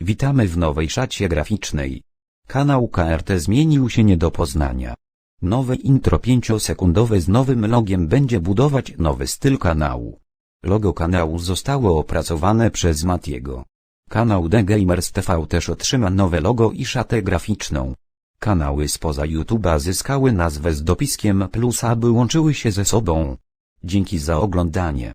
Witamy w nowej szacie graficznej. Kanał KRT zmienił się nie do poznania. Nowe intro 5-sekundowe z nowym logiem będzie budować nowy styl kanału. Logo kanału zostało opracowane przez Matiego. Kanał The Gamers TV też otrzyma nowe logo i szatę graficzną. Kanały spoza YouTube'a zyskały nazwę z dopiskiem plus aby łączyły się ze sobą. Dzięki za oglądanie.